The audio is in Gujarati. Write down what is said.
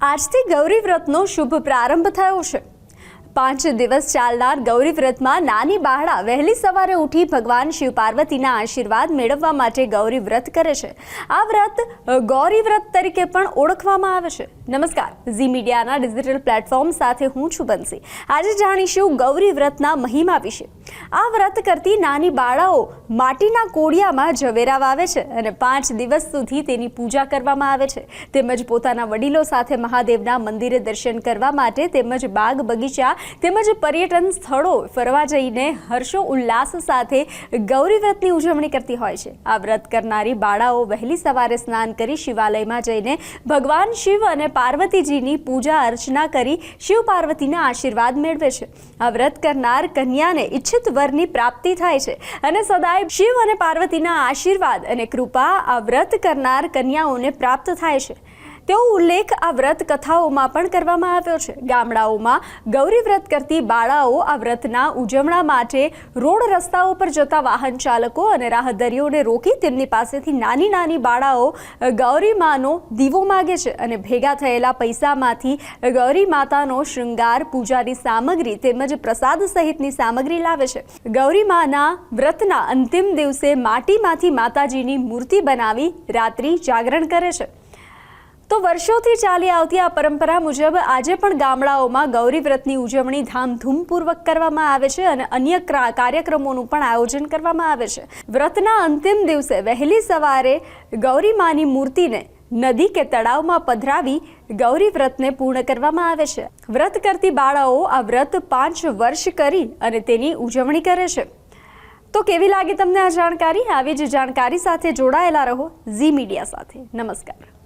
આજથી ગૌરી વ્રતનો શુભ પ્રારંભ થયો છે. પાંચ દિવસ ચાલનાર ગૌરી વ્રતમાં નાની બાળા વહેલી સવારે ઉઠી ભગવાન શિવ પાર્વતીના આશીર્વાદ મેળવવા માટે ગૌરી વ્રત કરે છે. આ વ્રત ગૌરી વ્રત તરીકે પણ ઓળખવામાં આવે છે. નમસ્કાર. ઝી મીડિયાના ડિજિટલ પ્લેટફોર્મ સાથે હું છું બનસી આજે જાણીશું ગૌરી વ્રતના મહિમા વિશે. આ વ્રત કરતી નાની બાળાઓ માટીના કોડિયામાં ઝવેરા વાવે છે અને પાંચ દિવસ સુધી તેની પૂજા કરવામાં આવે છે. તેમજ પોતાના વડીલો સાથે મહાદેવના મંદિરે દર્શન કરવા માટે તેમજ બાગ બગીચા તેમજ પર્યટન સ્થળો ફરવા જઈને હર્ષો ઉલ્લાસ સાથે ગૌરી વ્રતની ઉજવણી કરતી હોય છે. આ વ્રત કરનારી બાળાઓ વહેલી સવારે સ્નાન કરી શિવાલયમાં જઈને ભગવાન શિવ અને પાર્વતીજીની પૂજા અર્ચના કરી શિવ પાર્વતીના આશીર્વાદ મેળવે છે. આ વ્રત કરનાર કન્યાને ઈચ્છિત વરની પ્રાપ્તિ થાય છે અને સદાય શિવ અને પાર્વતીના આશીર્વાદ અને કૃપા આ વ્રત કરનાર કન્યાઓને પ્રાપ્ત થાય છે. તેવો ઉલ્લેખ આ વ્રત કથાઓમાં પણ કરવામાં આવ્યો છે. ગામડાઓમાં ગૌરી વ્રત કરતી બાળાઓ આ વ્રતના ઉજવણા માટે રોડ રસ્તાઓ પર જતા વાહન ચાલકો અને રાહદરીઓને રોકી તેમની પાસેથી નાની નાની બાળાઓ ગૌરી માનો દીવો માગે છે અને ભેગા થયેલા પૈસામાંથી ગૌરી માતાનો શૃંગાર, પૂજાની સામગ્રી તેમજ પ્રસાદ સહિતની સામગ્રી લાવે છે. ગૌરી માના વ્રતના અંતિમ દિવસે માટીમાંથી માતાજીની મૂર્તિ બનાવી રાત્રિ જાગરણ કરે છે. તો વર્ષોથી ચાલી આવતી આ પરંપરા મુજબ આજે પણ ગામડાઓમાં ગૌરી વ્રતની ઉજવણી ધામધૂમપૂર્વક કરવામાં આવે છે અને અન્ય ક્રા- કાર્યક્રમોનું પણ આયોજન કરવામાં આવે છે. વ્રતના અંતિમ દિવસે વહેલી સવારે ગૌરી માની મૂર્તિને નદી કે તળાવમાં પધરાવી ગૌરી વ્રતને પૂર્ણ કરવામાં આવે છે. વ્રત કરતી બાળાઓ આ વ્રત પાંચ વર્ષ કરી અને તેની ઉજવણી કરે છે. તો કેવી લાગી તમને આ જાણકારી? આવી જ જાણકારી સાથે જોડાયેલા રહો ઝી મીડિયા સાથે. નમસ્કાર.